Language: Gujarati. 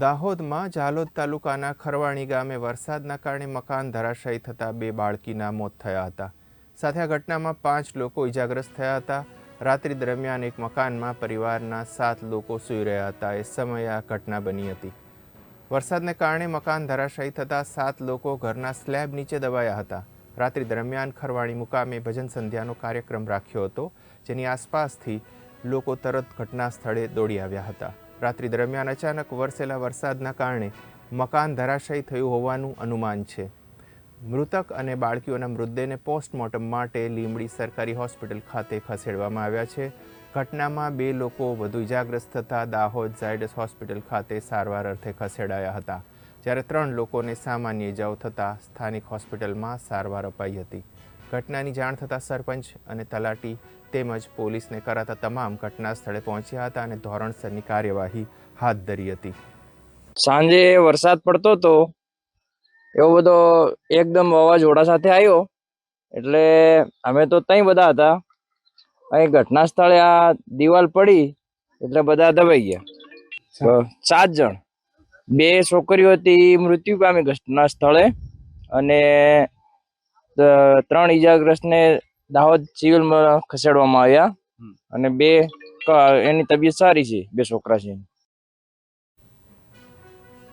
દાહોદમાં ઝાલોદ તાલુકાના ખરવાણી ગામે વરસાદના કારણે મકાન ધરાશાયી થતાં બે બાળકીના મોત થયા હતા. સાથે આ ઘટનામાં પાંચ લોકો ઇજાગ્રસ્ત થયા હતા. રાત્રિ દરમિયાન એક મકાનમાં પરિવારના સાત લોકો સૂઈ રહ્યા હતા. એ સમયે આ ઘટના બની હતી. વરસાદને કારણે મકાન ધરાશાયી થતાં સાત લોકો ઘરના સ્લેબ નીચે દબાયા હતા. રાત્રિ દરમિયાન ખરવાણી મુકામે ભજન સંધ્યાનો કાર્યક્રમ રાખ્યો હતો, જેની આસપાસથી લોકો તરત ઘટના સ્થળે દોડી આવ્યા હતા. રાત્રિ દરમિયાન અચાનક વરસેલા વરસાદના કારણે મકાન ધરાશયી થયું હોવાનું અનુમાન છે. મૃતક અને બાળકીઓના મૃતદેહને પોસ્ટમોર્ટમ માટે લીંબડી સરકારી હોસ્પિટલ ખાતે ખસેડવામાં આવ્યા છે. ઘટનામાં બે લોકો વધુ ઇજાગ્રસ્ત થતાં દાહોદ ઝાયડસ હોસ્પિટલ ખાતે સારવાર અર્થે ખસેડાયા હતા, જ્યારે ત્રણ લોકોને સામાન્ય ઇજાઓ થતાં સ્થાનિક હોસ્પિટલમાં સારવાર અપાઈ હતી. ઘટનાની જાણ થતાં સરપંચ અને તલાટી તેમજ પોલીસને કરાતા તમામ ઘટના સ્થળે પહોંચ્યા હતા અને ધોરણસરની કાર્યવાહી હાથ ધરી હતી. સાંજે વરસાદ પડતો હતો એવો બધો એકદમ વાવાઝોડા સાથે આવ્યો. એટલે અમે તો ત્યાં બધા હતા. અહીં ઘટના સ્થળે આ દિવાલ પડી એટલે બધા દબાઈ ગયા. સાત જણ. બે છોકરીઓ હતી મૃત્યુ પામી ઘટના સ્થળે અને ત્રણ ઈજાગ્રસ્તને દાહોદ સિવિલમાં ખસેડવામાં આવ્યા અને બે એની તબિયત સારી છે બે છોકરા છે.